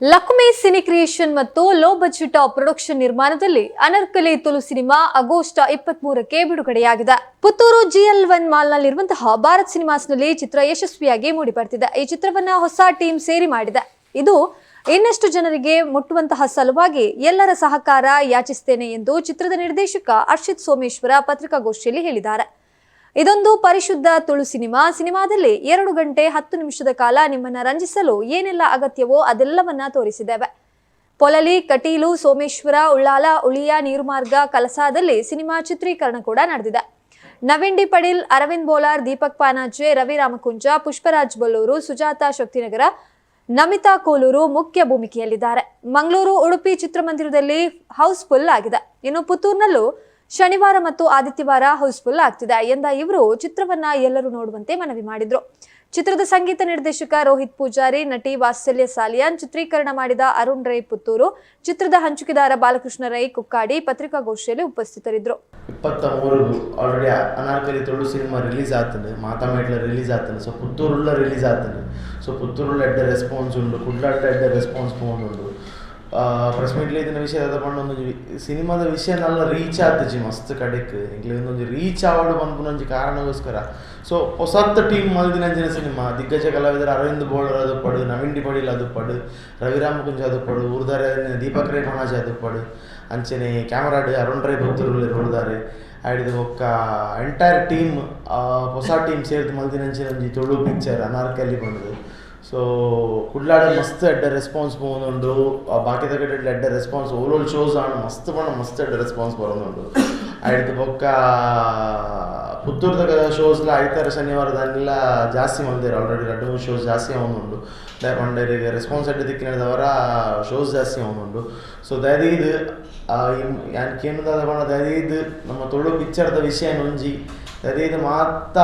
Lakshmi cine creation ಮತ್ತು low budget production ನಿರ್ಮಾಣದಲ್ಲಿ Anarkali Tulu cinema August ಇಪ್ಪತ್ತ್ ಮೂರಕ್ಕೆ ಬಿಡುಗಡೆಯಾಗಿದೆ. ಪುತ್ತೂರು ಜಿಎಲ್ ಒನ್ ಮಾಲ್ನಲ್ಲಿರುವಂತಹ ಭಾರತ್ ಸಿನಿಮಾಸ್ನಲ್ಲಿ ಚಿತ್ರ ಯಶಸ್ವಿಯಾಗಿ ಮೂಡಿಬರ್ತಿದೆ. ಈ ಚಿತ್ರವನ್ನ ಹೊಸ ಟೀಮ್ ಸೇರಿ ಮಾಡಿದೆ. ಇದು ಇನ್ನಷ್ಟು ಜನರಿಗೆ ಮುಟ್ಟುವಂತಹ ಸಲುವಾಗಿ ಎಲ್ಲರ ಸಹಕಾರ ಯಾಚಿಸ್ತೇನೆ ಎಂದು ಚಿತ್ರದ ನಿರ್ದೇಶಕ ಅರ್ಷಿತ್ ಸೋಮೇಶ್ವರ ಪತ್ರಿಕಾಗೋಷ್ಠಿಯಲ್ಲಿ ಹೇಳಿದ್ದಾರೆ. ಇದೊಂದು ಪರಿಶುದ್ಧ ತುಳು ಸಿನಿಮಾ. ಸಿನಿಮಾದಲ್ಲಿ ಎರಡು ಗಂಟೆ ಹತ್ತು ನಿಮಿಷದ ಕಾಲ ನಿಮ್ಮನ್ನ ರಂಜಿಸಲು ಏನೆಲ್ಲ ಅಗತ್ಯವೋ ಅದೆಲ್ಲವನ್ನ ತೋರಿಸಿದ್ದೇವೆ. ಪೊಲಲಿ ಕಟೀಲು, ಸೋಮೇಶ್ವರ, ಉಳ್ಳಾಲ, ಉಳಿಯ, ನೀರುಮಾರ್ಗ, ಕಲಸಾದಲ್ಲಿ ಸಿನಿಮಾ ಚಿತ್ರೀಕರಣ ಕೂಡ ನಡೆದಿದೆ. ನವೀನ್ ಡಿ ಪಡೀಲ್ ಅರವಿಂದ್ ಬೋಲಾರ್, ದೀಪಕ್ ಪಾನಾಜೆ ರವಿ ರಾಮಕುಂಜ, ಪುಷ್ಪರಾಜ್ ಬಲ್ಲೂರು, ಸುಜಾತ ಶಕ್ತಿನಗರ, ನಮಿತಾ ಕೋಲೂರು ಮುಖ್ಯ ಭೂಮಿಕೆಯಲ್ಲಿದ್ದಾರೆ. ಮಂಗಳೂರು ಉಡುಪಿ ಚಿತ್ರಮಂದಿರದಲ್ಲಿ ಹೌಸ್ಫುಲ್ ಆಗಿದೆ. ಇನ್ನು ಪುತ್ತೂರಿನಲ್ಲೂ ಶನಿವಾರ ಮತ್ತು ಆದಿತ್ಯವಾರ ಹೌಸ್ಫುಲ್ ಆಗ್ತಿದೆ. ಎಂದ ಇವರು ಚಿತ್ರವನ್ನ ಎಲ್ಲರೂ ನೋಡುವಂತೆ ಮನವಿ ಮಾಡಿದ್ರು. ಚಿತ್ರದ ಸಂಗೀತ ನಿರ್ದೇಶಕ ರೋಹಿತ್ ಪೂಜಾರಿ, ನಟಿ ವಾತ್ಸಲ್ಯ ಸಾಲಿಯಾನ್, ಚಿತ್ರೀಕರಣ ಮಾಡಿದ ಅರುಣ್ ರೈ ಪುತ್ತೂರು, ಚಿತ್ರದ ಹಂಚುಕಿದಾರ ಬಾಲಕೃಷ್ಣ ರೈ ಕುಕ್ಕಾಡಿ ಪತ್ರಿಕಾಗೋಷ್ಠಿಯಲ್ಲಿ ಉಪಸ್ಥಿತರಿದ್ದರು. ಇಪ್ಪತ್ತ ಮೂರು already Anarkali Tulu cinema release ಆಗ್ತದೆ ಮಾತಾಮೇಟ್ಲ ರಿಲೀಸ್ ಆಗ್ತದೆ ಸೊ ಪುತ್ತೂರುಲ್ಲ ರಿಲೀಸ್ ಆಗ್ತದೆ ಸೊ ಪುತ್ತೂರುಲ್ಲ ಎಡ್ಡ ರೆಸ್ಪಾನ್ಸ್ ಉಂಡು ಕುಡ್ಲಾಡ್ಡ ಎಡ್ಡ ರೆಸ್ಪಾನ್ಸ್ ಉಂಡು. ಪ್ರೆಸ್ ಮೀಟ್ಲಿ ಇದನ್ನ ವಿಷಯ ತಗೊಂಡು ಒಂದು ಸಿನಿಮಾದ ವಿಷಯನೆಲ್ಲ ರೀಚ್ ಆತಜಿ ಮಸ್ತ್ ಕಡೆಕ್ ಎಂಕ್ಲೆ ಒಂದೊಂದು ರೀಚ್ ಆವಡು ಬಂದ್ಪುನೊಂಜಿ ಕಾರಣಗೋಸ್ಕರ ಸೊ ಹೊಸತ್ತ ಟೀಮ್ ಮಲ್ದಿನಂಜಿನ ಸಿನಿಮಾ ದಿಗ್ಗಜ ಕಲಾವಿದರ ಅರವಿಂದ್ ಬೋಳರ್ ಅದು ಪಡು ನವೀನ್ ಡಿಪಡಿಲ್ ಅದು ಪಡು ರವಿರಾಮ ಕುಂಜ ಅದು ಪಡು ಉರ್ದಾರೆ ದೀಪಕ್ ರೇ ಮಹಾಜ್ ಅದು ಪಡು ಅಂಚನೆ ಕ್ಯಾಮರಾಡ್ ಅರುಣ್ ರೈ ಭಕ್ತರುಗಳು ಉಳ್ದಾರೆ ಆಡಿದ ಒಕ್ಕ ಎಂಟೈರ್ ಟೀಮ್ ಹೊಸ ಟೀಮ್ ಸೇರಿದು ಮಲ್ದಿನಂಚಿನ ಒಂಜಿ ತುಳು ಪಿಕ್ಚರ್ ಅನಾರ್ಕಲಿ ಬಂದದು ಸೊ ಕುಡ್ಲಾಡ ಮಸ್ತ್ ಎಡ್ಡ ರೆಸ್ಪಾನ್ಸ್ പോകുന്നുണ്ട് ಬಾಕಿದ ಕಡೆ ಎಡ್ಡ ರೆಸ್ಪಾನ್ಸ್ ಓವರ್ ಶೋಸ್ ആണ് ಮಸ್ತ್ ಪಣ ಮಸ್ತ್ ಎಡ್ಡ ರೆಸ್ಪಾನ್ಸ್ ಬರೋದುಂಡು ಆಯ್ತು ಬೊಕ್ಕ ಪುತ್ತೂರ್ದ ಶೋಸ್ಲ ಆಯ್ತಾರ ಶನಿವಾರ ದಾನೆಲ್ಲ ಜಾಸ್ತಿ ಮಂದಿರ ಆಲ್ರೆಡಿ ಎರಡು ಮೂರು ಶೋಸ್ ಜಾಸ್ತಿ ಅವನುಂಡು ಮಂಡರಿಗೆ ರೆಸ್ಪಾನ್ಸ್ ಎಡ್ಡ ದಿಕ್ಕಿನದವರ ಶೋಸ್ ಜಾಸ್ತಿ ಅವನುಂಡು ಸೊ ದಯದೀದು ಯಾನ್ ಕೇಂದ್ರದ ಬಣ್ಣ ದಯದೀದು ನಮ್ಮ ತುಳು ಪಿಕ್ಚರ್ದ ವಿಷಯ ಒಂಜಿ ದಯದೀದು ಮಾತ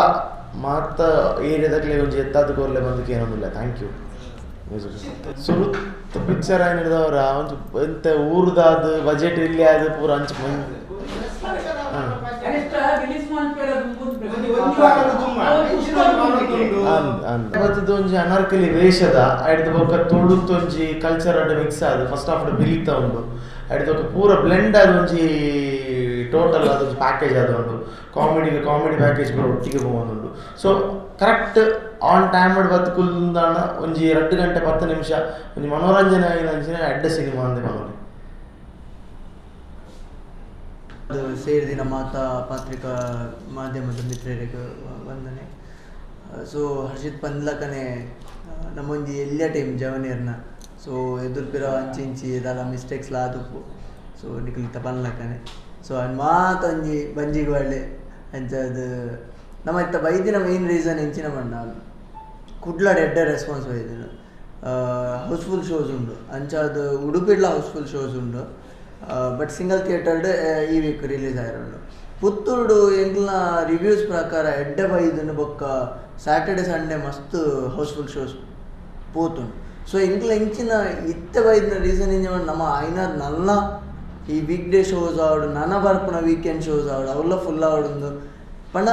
ಮಾತ ಏರಿಯಾದಾಗಲೇ ಒಂಜಿ ಎತ್ತಾದ ಕೋರ್ಲೆ ಬಂದಕ್ಕೆ ಏನೊಂದಿಲ್ಲ. ಥ್ಯಾಂಕ್ ಯು ಸುರುತ್ ಪಿಕ್ಚರ್ ಏನಿದವರ ಒಂದು ಎಂತ ಊರ್ದಾದ ಬಜೆಟ್ ಇಲ್ಲಿ ಆದ ಪೂರ ಹಂಚ ಮಂದಿ ಹಾಂ ಅಂದ್ ಅಂದ್ ಮತ್ತದು ಒಂಜಿ ಅನಾರ್ಕಲಿ ವೇಷದ ಐಡ್ದ ಬೊಕ ತೊಡುತ್ತೊಂಜಿ ಕಲ್ಚರ್ ಅಡ್ಡ ಮಿಕ್ಸ್ ಆದ. ಫಸ್ಟ್ ಆಫ್ ಬಿಲಿತ ಉಂಡು ಐಡ್ದ ಬೊಕ ಪೂರ ಬ್ಲೆಂಡ್ ಆದ ಒಂಜಿ ಟೋಟಲ್ ಆದ ಒಂಜಿ ಪ್ಯಾಕೇಜ್ ಆದ ಉಂಡು ಕಾಮಿಡಿ ಕಾಮಿಡಿ ಪ್ಯಾಕೇಜ್ ಪೂರ ಒಟ್ಟಿಗೆ ಪೋವೊಂದುಂಡು ಸೊ ಕರೆಕ್ಟ್ ಆನ್ ಟೈಮ್ ಬತ್ತು ಕುಲ್ದಾಣ ಒಂಜಿ ಎರಡು ಗಂಟೆ ಪತ್ತು ನಿಮಿಷ ಒಂಜಿ ಮನೋರಂಜನೆ ಆಗಿನ ಅಡ್ಡ ಸಿನಿಮಾ ಅಂದೆ ಮನೋರಿ ಸೇರಿದಿನ ಮಾತಾ ಪತ್ರಿಕಾ ಮಾಧ್ಯಮದ ಮಿತ್ರರಿಗೆ ವಂದನೆ. ಸೊ ಹರ್ಷಿತ್ ಪಂದ್ಲಕನೆ ನಮ್ಮೊಂಜಿ ಎಲ್ಲಿಯ ಟೀಮ್ ಜವನಿಯರ್ನ ಸೊ ಎದುರ್ಪಿರ ಅಂಚಿ ಇಂಚಿ ಇದೆಲ್ಲ ಮಿಸ್ಟೇಕ್ಸ್ ಲಾದುಪ್ಪು ಸೊ ನಿಕ್ಲಿತ ಪನ್ಲಕನೆ ಸೊ ಅನ್ ಮಾತ ಒಂಜಿ ಬಂಜಿಗೆ ಒಳ್ಳೆ ಅಂಚದು ನಮ್ಮ ಇತ್ತ ಬೈದಿನ ಮೇನ್ ರೀಸನ್ ಎಂಚಿನ ಮಂಡ ಕುಡ್ಲಾಡ್ ಎಡ್ಡೆ ರೆಸ್ಪಾನ್ಸ್ ಬೈದಿನ ಹೌಸ್ಫುಲ್ ಶೋಸ್ ಉಂಡು ಅಂಚಾದ್ ಉಡುಪಿಡ್ಲ ಹೌಸ್ಫುಲ್ ಶೋಸ್ ಉಂಡು ಬಟ್ ಸಿಂಗಲ್ ಥಿಯೇಟರ್ಡ್ ಈ ವೀಕ್ ರಿಲೀಸ್ ಆಯಿರೋಡು ಪುತ್ತೂರ್ಡು ಎಂಕ್ಲ ರಿವ್ಯೂಸ್ ಪ್ರಕಾರ ಎಡ್ಡೆ ಬೈದನು ಬೊಕ್ಕ ಸ್ಯಾಟರ್ಡೆ ಸಂಡೇ ಮಸ್ತ್ ಹೌಸ್ಫುಲ್ ಶೋಸ್ ಪೋತುಂಡು ಸೊ ಎಂಕ್ಲ ಇಂಚಿನ ಇತ್ತೆ ಬೈದಿನ ರೀಸನ್ ಇಂಜ ನಮ್ಮ ಐನಾರ್ ನಲ್ಲ ಈ ವೀಕ್ ಡೇ ಶೋಸ್ ಆವಡು, ನನ್ನ ಬರ್ಪುನ ವೀಕೆಂಡ್ ಶೋಸ್ ಆವಡು ಅವೆಲ್ಲ ಫುಲ್ ಆವಡುಂದು ಪಂಡ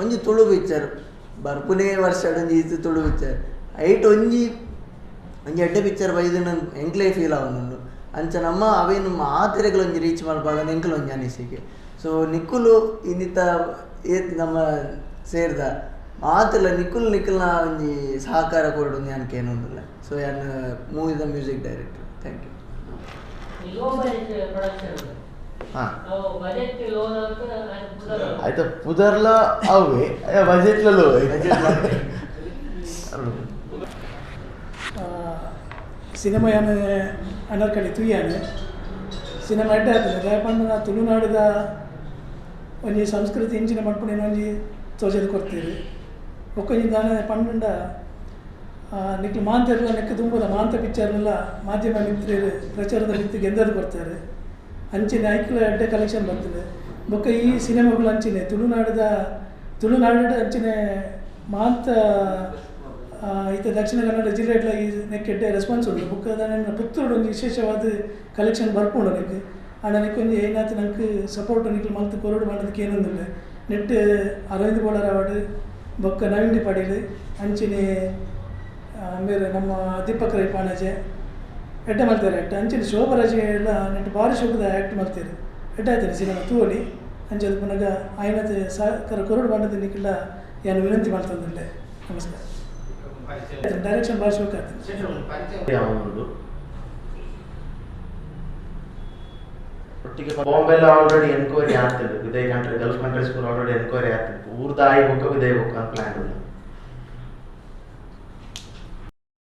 ಒಂಜಿ ತುಳು ಪಿಕ್ಚರ್ ಬರ್ಪುನೇ ವರ್ಷ ಒಂಜಿ ಇತ್ತು ತುಳು ಪಿಕ್ಚರ್ ಐಟ್ ಒಂಜಿ ಒಂಜಿ ಎಡ್ಡೆ ಪಿಕ್ಚರ್ ಬೈದಿನ ಎಂಕ್ಲೇ ಫೀಲ್ ಆವೊಂದುಂಡು ಅಂಚ ನಮ್ಮ ಅವೇನು ಮಾತೆರೆಗಳು ಒಂಜಿ ರೀಚ್ ಮಾಡಬಾರ್ದು ಎಂಕಲೊಂದು ಅನಿಸಿಕೆ. ಸೊ ನಿಕ್ಕುಲು ಇನ್ನಿತ ಏತ್ ನಮ್ಮ ಸೇರ್ದ. ಮಾತೆಲ್ಲ ನಿಕ್ಕುಲ್ ನಿಕ್ಕಲ್ನ ಒಂಜಿ ಸಹಕಾರ ಕೊರಡು ಯಾನ್ಕೆ ಏನೊಂದಿಲ್ಲ ಸೊ ಯಾನ್ ಮೂವಿದ ಮ್ಯೂಸಿಕ್ ಡೈರೆಕ್ಟರ್ ಥ್ಯಾಂಕ್ ಯು అయితే ಬಜೆಟ್ ಪ್ರೊಡಕ್ಷನ್ బడ్జెట్లలో ಸಿನಿಮಾ ಏನು ಅನರ್ಕಳಿ ತುಯ್ಯಾನೆ. ಸಿನಿಮಾ ಅಡ್ಡ ಆಗ್ತದೆ ರೇಪಂಡ ತುಳುನಾಡಿದ ಒಂಜಿ ಸಂಸ್ಕೃತಿ ಇಂಚಿನ ಮಟ್ಪುಣಿನ ಒಂಜಿ ತೋಜದು ಕೊಡ್ತೀರಿ ಒಕ್ಕೊಂಜಿಂದಾನೆ ಪಂಡ ನಿಕ್ಲು ಮಾಂತೆರ್ಲ ನೆಕ್ಕ ತುಂಬದ ಮಾಂತ ಪಿಕ್ಚರ್ನೆಲ್ಲ ಮಾಧ್ಯಮ ಮಿತ್ರರು ಪ್ರಚಾರದ ಮಿತ್ತಿಗೆ ಗೆಂದರು ಕೊಡ್ತಾರೆ. ಅಂಚಿನ ಐಕ್ಲ ಅಡ್ಡೆ ಕಲೆಕ್ಷನ್ ಬರ್ತದೆ. ಬೊಕ್ಕ ಈ ಸಿನಿಮಾಗಳು ಅಂಚಿನ, ತುಳುನಾಡದ ತುಳುನಾಡ ಅಂಚಿನ ಮಾಂತ ಇತ ದಕ್ಷಿಣ ಕನ್ನಡ ಜಿಲ್ಲೆಡ್ಲ ಈ ನೆಕ್ಕೆಡ್ಡೆ ರೆಸ್ಪಾನ್ಸ್ ಉಂಟು. ಬುಕ್ಕ ಪುತ್ರ ಒಂದು ವಿಶೇಷವಾದ ಕಲೆಕ್ಷನ್ ಬರ್ಪುಂಡು ನನಗೆ ಆಂಡ ನೆಕ್ ಒಂಜಿ ಏನಾಯ್ತು ನಂಗೆ ಸಪೋರ್ಟ್ ನಿಕ್ಲು ಮಲ್ತು ಕೊರಡು ಮಾಡೋದಕ್ಕೆ ಏನೊಂದಿಲ್ಲ ನೆಟ್ ಅರವಿಂದ್ ಬೋಳರ ಅವಾರ್ಡ್ ಬೊಕ್ಕ ನವೀನ್ ಡಿ ಪಡೀಲ್ ಅಂಚಿನಿ ಆಮೇಲೆ ನಮ್ಮ ದೀಪಕ್ ರೈ ಪಾಣಜೆ ಎಡ್ಡ ಮಾಡ್ತಾರೆ ಎಟ್ಟ? ಅಂಚಿನ ಶೋಭರಾಜೆ ಎಲ್ಲ ನೆಟ್ಟು ಭಾರಿ ಶೋಭದ ಆ್ಯಕ್ಟ್ ಮಾಡ್ತಾರೆ ಎಡ್ಡ ಆಯ್ತಾರೆ ಸಿನಿಮಾ ತೂವಳಿ ಅದು ಪುನಗ ಆಯ್ನತೆ ಸಾಕರ ಕೊರಡು ಬಣ್ಣದನ್ನಿಕ್ಕೆಲ್ಲ ಏನು ವಿನಂತಿ ಮಾಡ್ತಂದಿಲ್ಲ ನಮಸ್ಕಾರ. ಡೈರೆಕ್ಷನ್ ಭಾರಿ ಶೋಕ ಆಗ್ತದೆ ಬಾಂಬೆಲ್ಲ ಆಲ್ರೆಡಿ ಎನ್ಕ್ವೈರಿ ಆಗ್ತದೆ ವಿದೇಶ್ country Gulf countries already enquiry ಆಗ್ತದೆ ಊರ್ದ ಆಯಿ ಬುಕ್ಕ ವಿದೇಯ ಬುಕ್ಕ ಅಂತ ಪ್ಲಾನ್ ಉಂಟು